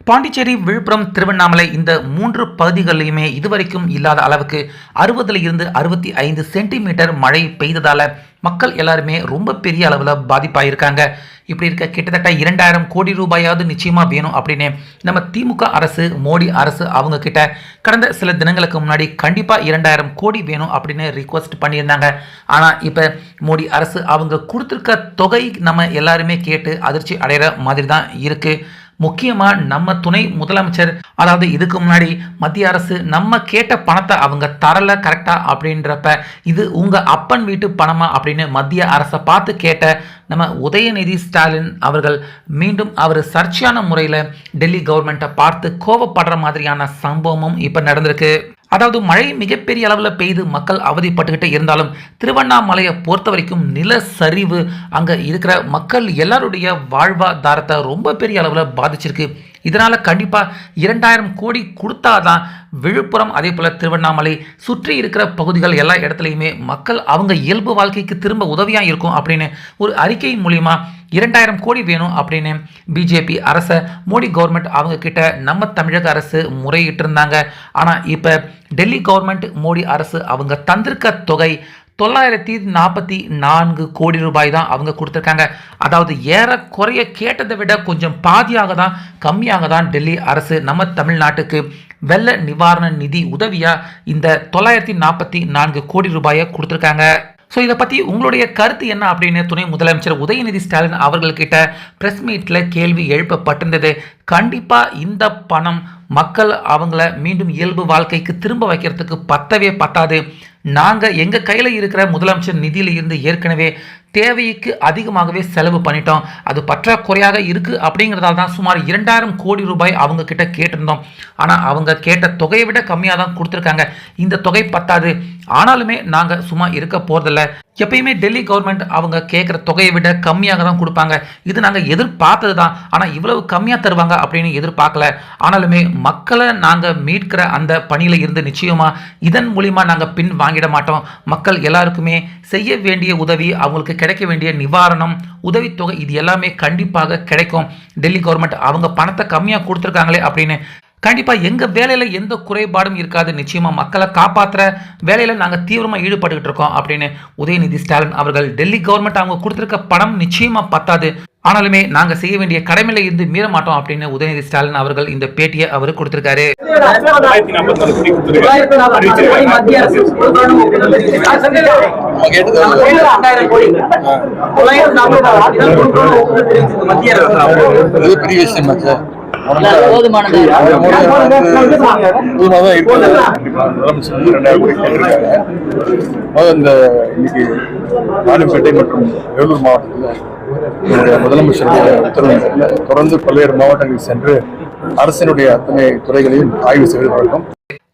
பாண்டிச்சேரி விழுப்புரம் திருவண்ணாமலை இந்த மூன்று பகுதிகளிலுமே இதுவரைக்கும் இல்லாத அளவுக்கு அறுபதுல இருந்து அறுபத்தி ஐந்து சென்டிமீட்டர் மழை பெய்ததால மக்கள் எல்லாருமே ரொம்ப பெரிய அளவில் பாதிப்பாயிருக்காங்க. இப்படி இருக்க கிட்டத்தட்ட இரண்டாயிரம் கோடி ரூபாயாவது நிச்சயமாக வேணும் அப்படின்னு நம்ம திமுக அரசு மோடி அரசு அவங்க கிட்ட கடந்த சில தினங்களுக்கு முன்னாடி கண்டிப்பாக இரண்டாயிரம் கோடி வேணும் அப்படின்னு ரிக்வஸ்ட் பண்ணியிருந்தாங்க. ஆனால் இப்போ மோடி அரசு அவங்க கொடுத்துருக்க தொகை நம்ம எல்லாருமே கேட்டு அதிர்ச்சி அடைகிற மாதிரி தான் இருக்குது முக்கியமாக நம்ம துணை முதலமைச்சர் அதாவது இதுக்கு முன்னாடி மத்திய அரசு நம்ம கேட்ட பணத்தை அவங்க தரல கரெக்டாக அப்படின்றப்ப இது உங்கள் அப்பன் வீட்டு பணமா அப்படின்னு மத்திய அரசை பார்த்து கேட்ட நம்ம உதயநிதி ஸ்டாலின் அவர்கள் மீண்டும் அவர் சர்ச்சையான முறையில் டெல்லி கவர்மெண்ட்டை பார்த்து கோவப்படுற மாதிரியான சம்பவமும் இப்போ நடந்திருக்கு. அதாவது மழை மிகப்பெரிய அளவில் பெய்து மக்கள் அவதிப்பட்டுக்கிட்டே இருந்தாலும் திருவண்ணாமலையை பொறுத்த வரைக்கும் நில சரிவு அங்கே இருக்கிற மக்கள் எல்லாருடைய வாழ்வாதாரத்தை ரொம்ப பெரிய அளவில் பாதிச்சிருக்கு. இதனால் கண்டிப்பாக இரண்டாயிரம் கோடி கொடுத்தாதான் விழுப்புரம் அதே போல் திருவண்ணாமலை சுற்றி இருக்கிற பகுதிகள் எல்லா இடத்துலையுமே மக்கள் அவங்க இயல்பு வாழ்க்கைக்கு திரும்ப உதவியாக இருக்கும் அப்படின்னு ஒரு அறிக்கை மூலிமா இரண்டாயிரம் கோடி வேணும் அப்படின்னு பிஜேபி அரசை மோடி கவர்மெண்ட் அவங்க கிட்ட நம்ம தமிழக அரசு முறையிட்டு இருந்தாங்க ஆனால் இப்போ டெல்லி கவர்மெண்ட் மோடி அரசு அவங்க தந்திருக்க தொகை தொள்ளாயிரத்தி நாற்பத்தி நான்கு கோடி ரூபாய் தான் அவங்க கொடுத்துருக்காங்க. அதாவது ஏறக்குறைய கேட்டதை விட கொஞ்சம் பாதியாக தான் கம்மியாக தான் டெல்லி அரசு நம்ம தமிழ்நாட்டுக்கு வெள்ள நிவாரண நிதி உதவியாக இந்த தொள்ளாயிரத்தி நாற்பத்தி நான்கு கோடி ரூபாயை கொடுத்துருக்காங்க. ஸோ இதை பற்றி உங்களுடைய கருத்து என்ன அப்படின்னு துணை முதலமைச்சர் உதயநிதி ஸ்டாலின் அவர்கள்கிட்ட ப்ரெஸ் மீட்டில் கேள்வி எழுப்பப்பட்டிருந்தது. கண்டிப்பாக இந்த பணம் மக்கள் அவங்கள மீண்டும் இயல்பு வாழ்க்கைக்கு திரும்ப வைக்கிறதுக்கு பத்தவே பத்தாது. நாங்கள் எங்கள் கையில் இருக்கிற முதலமைச்சர் நிதியில் இருந்து ஏற்கனவே தேவைக்கு அதிகமாகவே செலவு பண்ணிட்டோம். அது பற்றாக்குறையாக இருக்குது அப்படிங்கிறதால தான் சுமார் இரண்டாயிரம் கோடி ரூபாய் அவங்க கிட்ட கேட்டிருந்தோம். ஆனால் அவங்க கேட்ட தொகையை விட கம்மியாக தான் கொடுத்துருக்காங்க. இந்த தொகை பத்தாது. ஆனாலுமே நாங்கள் சும்மா இருக்க போகிறதில்ல எப்பயுமே டெல்லி கவர்மெண்ட் அவங்க கேட்குற தொகையை விட கம்மியாக தான் கொடுப்பாங்க. இது நாங்கள் எதிர்பார்த்தது தான். ஆனால் இவ்வளவு கம்மியாக தருவாங்க அப்படின்னு எதிர்பார்க்கல. ஆனாலுமே மக்களை நாங்கள் மீட்கிற அந்த பணியில் இருந்து நிச்சயமாக இதன் மூலிமா நாங்கள் பின் வாங்கிட மாட்டோம். மக்கள் எல்லாருக்குமே செய்ய வேண்டிய உதவி அவங்களுக்கு கிடைக்க வேண்டிய நிவாரணம் உதவித்தொகை இது எல்லாமே கண்டிப்பாக கிடைக்கும். டெல்லி கவர்மெண்ட் அவங்க பணத்தை கம்மியாக கொடுத்துருக்காங்களே அப்படின்னு. கண்டிப்பாக எங்கள் வேலையில் எந்த குறைபாடும் இருக்காது. நிச்சயமாக மக்களை காப்பாற்றுற வேலையில் நாங்கள் தீவிரமாக ஈடுபட்டுக்கிட்டு இருக்கோம் அப்படின்னு உதயநிதி ஸ்டாலின் அவர்கள் டெல்லி கவர்மெண்ட் அவங்க கொடுத்துருக்க பணம் நிச்சயமாக பத்தாது. ஆனாலுமே நாங்கள் செய்ய வேண்டிய கடமையில இருந்து மீற மாட்டோம் அப்படின்னு உதயநிதி ஸ்டாலின் அவர்கள் இந்த பேட்டியை அவர் கொடுத்திருக்காரு. இந்த இன்னைக்கு ராணிப்பேட்டை மற்றும் வேலூர் மாவட்டத்தில் முதலமைச்சருடைய உத்தரவு தொடர்ந்து பல்வேறு மாவட்டங்களில் சென்று அரசினுடைய அத்தனை துறைகளையும் ஆய்வு செய்து வழக்கம்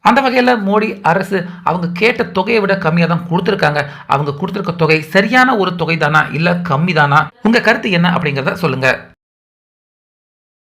அந்த வகையில் மோடி அரசு அவங்க கேட்ட தொகையை விட கம்மியாக தான் கொடுத்துருக்காங்க. அவங்க கொடுத்துருக்க தொகை சரியான ஒரு தொகை தானா இல்லை கம்மி தானா உங்கள் கருத்து என்ன அப்படிங்கிறத சொல்லுங்கள்